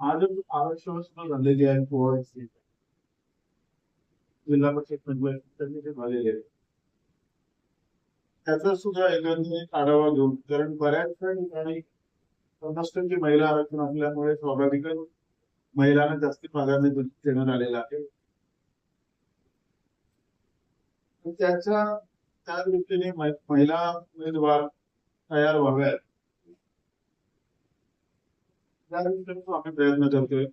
आजच आरक्षण सुद्धा झालेली आहे पोहायची जिल्हा परिषद म्हणजे झालेले आहे. त्याचा सुद्धा एकंदरीत आढावा घेऊन कारण बऱ्याचशा ठिकाणी टक्के महिला आरक्षण असल्यामुळे स्वाभाविकच महिलांना जास्ती प्राधान्य देण्यात आलेलं आहे. तर त्याच्या त्या दृष्टीने महिला उमेदवार तयार व्हाव्यात. आम्ही प्रयत्न करतोय.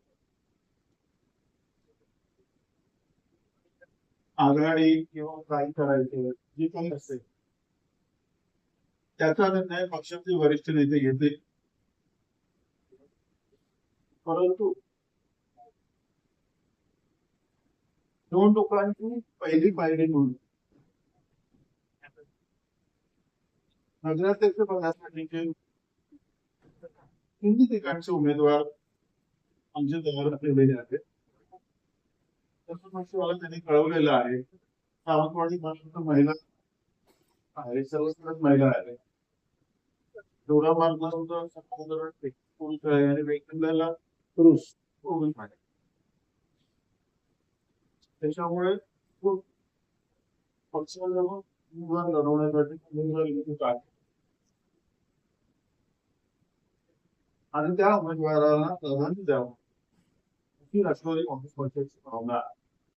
आघाडी किंवा काही करायचे जे काही असते त्याचा निर्णय पक्षाचे वरिष्ठ नेते घेतील. परंतु दोन लोकांची पहिली पायरी म्हणून. नगराध्यक्ष पदासाठी हिंदी ठिकाणचे उमेदवार आमचे तयार ठेवलेले आहेत तसं पक्षाला त्यांनी कळवलेलं आहे सावंतवाडी महाराष्ट्र महिला आहे सर्वत्रच महिला आहे दोघा मार्ग सत्ताधारण पुरुष आहे आणि वेगवेगळ्याला पुरुष पुरुष आहे त्याच्यामुळे खूप पक्षाला उमेदवार लढवण्यासाठी उमेदवार I think that one, whether or not know. one. I feel that's really on this project on that.